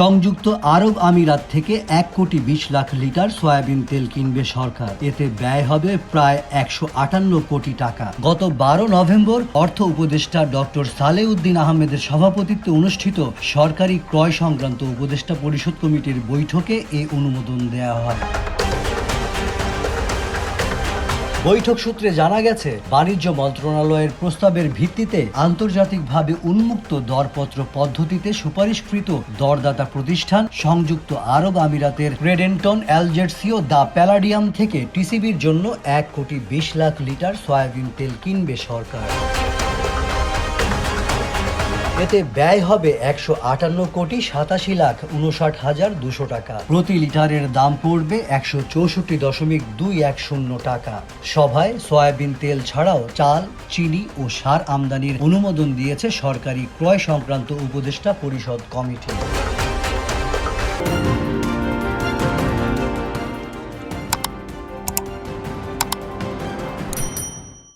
সংযুক্ত আরব আমিরাত থেকে এক কোটি বিশ লাখ লিটার সয়াবিন তেল কিনবে সরকার। এতে ব্যয় হবে প্রায় একশো আটান্ন কোটি টাকা। গত বারো নভেম্বর অর্থ উপদেষ্টা ডক্টর সালেউদ্দিন আহমেদের সভাপতিত্বে অনুষ্ঠিত সরকারি ক্রয় সংক্রান্ত উপদেষ্টা পরিষদ কমিটির বৈঠকে এই অনুমোদন দেওয়া হয়। বৈঠক সূত্রে জানা গেছে, বাণিজ্য মন্ত্রণালয়ের প্রস্তাবের ভিত্তিতে আন্তর্জাতিকভাবে উন্মুক্ত দরপত্র পদ্ধতিতে সুপারিশকৃত দরদাতা প্রতিষ্ঠান সংযুক্ত আরব আমিরাতের ক্রেডেন্টন অ্যালজেটসিও দ্য প্যালাডিয়াম থেকে টিসিবির জন্য এক কোটি বিশ লাখ লিটার সয়াবিন তেল কিনবে সরকার। এতে ব্যয় হবে একশো আটান্ন কোটি সাতাশি লাখ উনষাট হাজার দুশো টাকা। প্রতি লিটারের দাম পড়বে একশো চৌষট্টি দশমিক দুই এক শূন্য টাকা। সভায় সয়াবিন তেল ছাড়াও চাল, চিনি ও সার আমদানির অনুমোদন দিয়েছে সরকারি ক্রয় সংক্রান্ত উপদেষ্টা পরিষদ কমিটি।